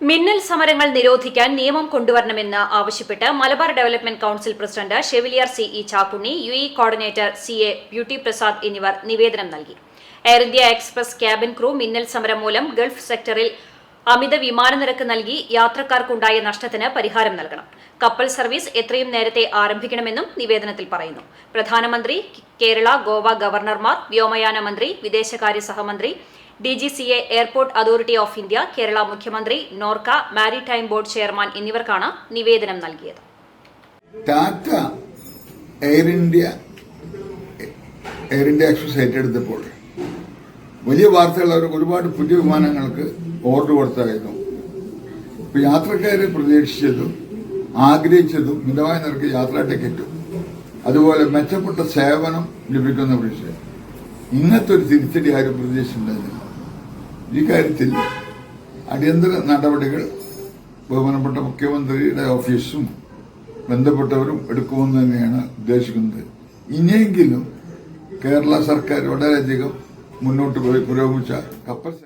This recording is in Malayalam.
മിന്നൽ സമരങ്ങൾ നിരോധിക്കാൻ നിയമം കൊണ്ടുവരണമെന്ന് ആവശ്യപ്പെട്ട് Malabar development council president chevalier C E Chakkunni U E coordinator C A Beauty Prasad എന്നിവർ നിവേദനം നൽകി. Air India Express cabin crew മിന്നൽ സമരം മൂലം ഗൾഫ് സെക്ടറിൽ അമിത വിമാന നിരക്ക് നൽകി യാത്രക്കാർക്കുണ്ടായ നഷ്ടത്തിന് പരിഹാരം നൽകണം. കപ്പൽ സർവീസ് എത്രയും നേരത്തെ ആരംഭിക്കണമെന്നും നിവേദനത്തിൽ പറയുന്നു. പ്രധാനമന്ത്രി കേരള ഗോവ ഗവർണർമാർ വ്യോമയാന മന്ത്രി വിദേശകാര്യ സഹമന്ത്രി D G C A airport authority of India Kerala മുഖ്യമന്ത്രി നോർക്ക മാരിടൈം ബോർഡ് ചെയർമാൻ എന്നിവർക്കാണ് നിവേദനം നൽകിയത്. Tata Air India Air India Express ഏറ്റെടുത്തപ്പോൾ വലിയ വാർത്തകൾ അവർ ഒരുപാട് പുതിയ വിമാനങ്ങൾക്ക് ഓർഡർ കൊടുത്തായിരുന്നു. ഇപ്പൊ യാത്രക്കാരെ പ്രതീക്ഷിച്ചതും ആഗ്രഹിച്ചതും മിതമായ നിരക്ക് യാത്രാ ടിക്കറ്റും അതുപോലെ മെച്ചപ്പെട്ട സേവനം ലഭിക്കുന്ന വിഷയം. ഇന്നത്തെ ഒരു തിരിച്ചടി ആരും പ്രതീക്ഷിച്ചിട്ടുണ്ടായിരുന്നില്ല. ഈ കാര്യത്തിൽ അടിയന്തര നടപടികൾ ബഹുമാനപ്പെട്ട മുഖ്യമന്ത്രിയുടെ ഓഫീസും ബന്ധപ്പെട്ടവരും എടുക്കുമെന്ന് തന്നെയാണ് ഉദ്ദേശിക്കുന്നത്. ഇനിയെങ്കിലും കേരള സർക്കാർ വളരെയധികം മുന്നോട്ട് പോയി പുരോഗമിച്ച കപ്പൽ